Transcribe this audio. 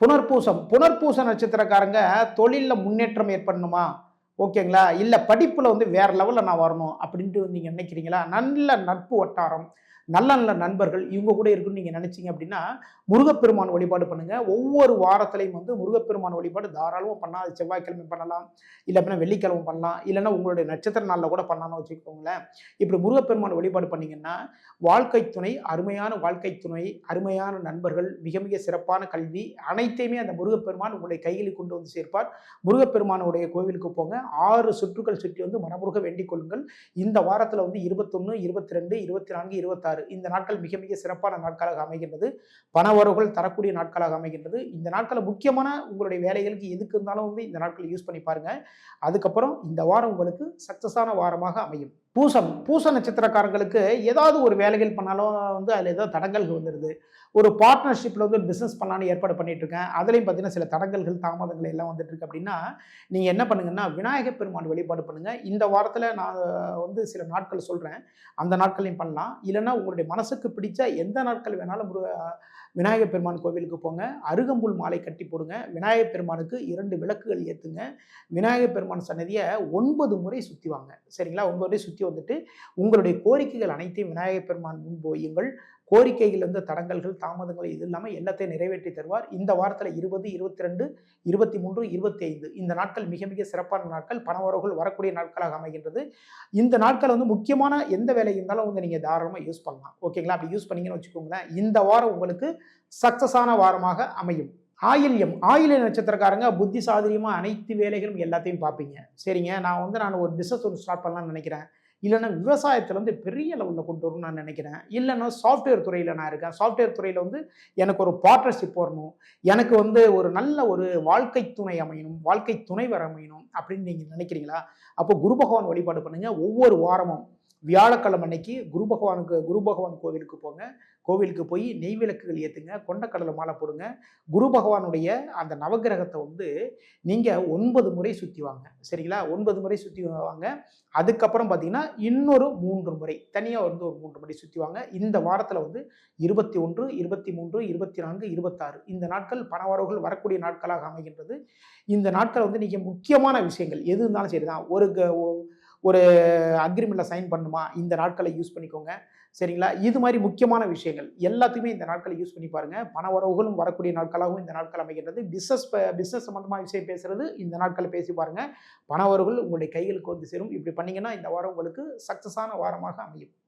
புனர்பூசம் புனர்பூச நட்சத்திரக்காரங்க தொழிலில் முன்னேற்றம் ஏற்படணுமா? ஓகேங்களா? இல்லை படிப்பில் வந்து வேறு லெவலில் நான் வரணும் அப்படின்ட்டு நீங்கள் நினைக்கிறீங்களா? நல்ல நட்பு வட்டாரம். நல்ல நல்ல நண்பர்கள் இவங்க கூட இருக்குன்னு நீங்கள் நினைச்சீங்க அப்படின்னா முருகப்பெருமான் வழிபாடு பண்ணுங்கள் ஒவ்வொரு வாரத்திலையும் வந்து முருகப்பெருமான் வழிபாடு தாராளமாக பண்ணலாம். அது செவ்வாய்க்கிழமை பண்ணலாம். இல்லை அப்படின்னா வெள்ளிக்கிழமை பண்ணலாம். இல்லைன்னா உங்களுடைய நட்சத்திர நாளில் கூட பண்ணலாம்னு வச்சுக்கோங்களேன். இப்படி முருகப்பெருமான் வழிபாடு பண்ணீங்கன்னா வாழ்க்கை துணை அருமையான வாழ்க்கை துணை அருமையான நண்பர்கள் மிக மிக சிறப்பான கல்வி அனைத்தையுமே அந்த முருகப்பெருமான் உங்களுடைய கையில் கொண்டு வந்து சேர்ப்பார். முருகப்பெருமானுடைய கோவிலுக்கு போங்க. ஆறு சுற்றுக்கள் சுற்றி வந்து மனமுருக வேண்டிக் கொள்ளுங்கள். இந்த வாரத்தில் வந்து இருபத்தொன்று இருபத்தி ரெண்டு இருபத்தி நான்கு இருபத்தாறு இந்த நாட்கள் மிக மிக சிறப்பான நாட்களாக அமைகின்றது. பணவரவுகள் தரக்கூடிய நாட்களாக அமைகின்றது. இந்த நாட்களை முக்கியமான உங்களுடைய வேலைகளுக்கு எதுக்கு இருந்தாலும் வந்து இந்த நாட்களை யூஸ் பண்ணி பாருங்க. அதுக்கப்புறம் இந்த வாரம் உங்களுக்கு சக்சஸான வாரமாக அமையும். பூசம் பூச நட்சத்திரக்காரங்களுக்கு ஏதாவது ஒரு வேலைகள் பண்ணாலும் வந்து அதில் ஏதோ தடங்கல்கள் வந்துடுது ஒரு பார்ட்னர்ஷிப்பில் வந்து பிஸ்னஸ் பண்ணலான்னு ஏற்பாடு பண்ணிட்டு இருக்கேன். அதுலேயும் பார்த்தீங்கன்னா சில தடங்கல்கள் தாமதங்கள் எல்லாம் வந்துட்டுருக்கு அப்படின்னா நீங்கள் என்ன பண்ணுங்கன்னா விநாயகர் பெருமான் வழிபாடு பண்ணுங்கள் இந்த வாரத்தில் நான் வந்து சில நாட்கள் சொல்கிறேன் அந்த நாட்களையும் பண்ணலாம். இல்லைன்னா உங்களுடைய மனசுக்கு பிடிச்ச எந்த நாட்கள் வேணாலும் முருக விநாயகர் பெருமான் கோவிலுக்கு போங்க. அருகம்புல் மாலை கட்டி போடுங்க. விநாயகர் பெருமானுக்கு இரண்டு விளக்குகள் ஏற்றுங்க விநாயகர் பெருமான் சன்னதியை ஒன்பது முறை சுற்றி வாங்க. சரிங்களா? ஒன்பது முறை சுற்றி வந்துட்டு உங்களுடைய கோரிக்கைகள் அனைத்தையும் விநாயகர் பெருமான் முன்போயுங்கள் கோரிக்கைகள் வந்து தடங்கல்கள் தாமதங்கள் இது இல்லாமல் எல்லாத்தையும் நிறைவேற்றி தருவார். இந்த வாரத்தில் இருபது இருபத்தி ரெண்டு இருபத்தி மூன்று இருபத்தி ஐந்து இந்த நாட்கள் மிக மிக சிறப்பான நாட்கள். பணவரவுகள் வரக்கூடிய நாட்களாக அமைகின்றது. இந்த நாட்கள் வந்து முக்கியமான எந்த வேலை இருந்தாலும் வந்து நீங்கள் தாராளமாக யூஸ் பண்ணலாம். ஓகேங்களா? அப்படி யூஸ் பண்ணீங்கன்னு வச்சுக்கோங்களேன். இந்த வாரம் உங்களுக்கு சக்ஸஸான வாரமாக அமையும். ஆயில்யம். ஆயில்ய நட்சத்திரக்காரங்க புத்தி சாதரியமாக அனைத்து வேலைகளும் எல்லாத்தையும் பார்ப்பீங்க. சரிங்க? நான் வந்து நான் ஒரு பிஸ்னஸ் ஒன்று ஸ்டார்ட் பண்ணலாம்னு நினைக்கிறேன். இல்லைன்னா விவசாயத்தில் வந்து பெரிய லெவலில் கொண்டு வரணும்னு நான் நினைக்கிறேன். இல்லைன்னா சாஃப்ட்வேர் துறையில் நான் இருக்கேன். சாஃப்ட்வேர் துறையில் வந்து எனக்கு ஒரு பார்ட்னர்ஷிப் வரணும். எனக்கு வந்து ஒரு நல்ல ஒரு வாழ்க்கை துணை அமையணும். வாழ்க்கை துணைவர் அமையணும் அப்படின்னு நீங்கள் நினைக்கிறீங்களா? அப்போ குரு பகவான் வழிபாடு பண்ணுங்க. ஒவ்வொரு வாரமும் வியாழக்கிழமை அன்னைக்கு குரு பகவானுக்கு குரு பகவான் கோவிலுக்கு போங்க. கோவிலுக்கு போய் நெய் விளக்குகள் ஏற்றுங்க கொண்டக்கடலை மாலை போடுங்க. குரு பகவானுடைய அந்த நவகிரகத்தை வந்து நீங்கள் ஒன்பது முறை சுற்றி வாங்க. சரிங்களா? ஒன்பது முறை சுற்றி வாங்க. அதுக்கப்புறம் பார்த்தீங்கன்னா இன்னொரு மூன்று முறை தனியாக வந்து ஒரு மூன்று முறை சுற்றி வாங்க. இந்த வாரத்தில் வந்து இருபத்தி ஒன்று இருபத்தி மூன்று இருபத்தி நான்கு இருபத்தாறு. இந்த நாட்கள் பணவரவுகள் வரக்கூடிய நாட்களாக அமைகின்றது. இந்த நாட்கள் வந்து நீங்கள் முக்கியமான விஷயங்கள் எது இருந்தாலும் சரி தான் ஒரு க- ஒரு அக்ரிமெண்ட்டில் சைன் பண்ணுமா? இந்த நாட்களை யூஸ் பண்ணிக்கோங்க. சரிங்களா? இது மாதிரி முக்கியமான விஷயங்கள். எல்லாத்தையுமே இந்த நாட்களை யூஸ் பண்ணி பாருங்கள் பண வரவுகளும் வரக்கூடிய நாட்களாகவும் இந்த நாட்கள் அமைகின்றது. பிஸ்னஸ் பிஸ்னஸ் சம்மந்தமாக விஷயம் பேசுகிறது இந்த நாட்களை பேசி பாருங்கள் பணவரவுகள் உங்களுடைய கைகளுக்கு வந்து சேரும். இப்படி பண்ணிங்கன்னா இந்த வாரம் உங்களுக்கு சக்ஸஸான வாரமாக அமையும்.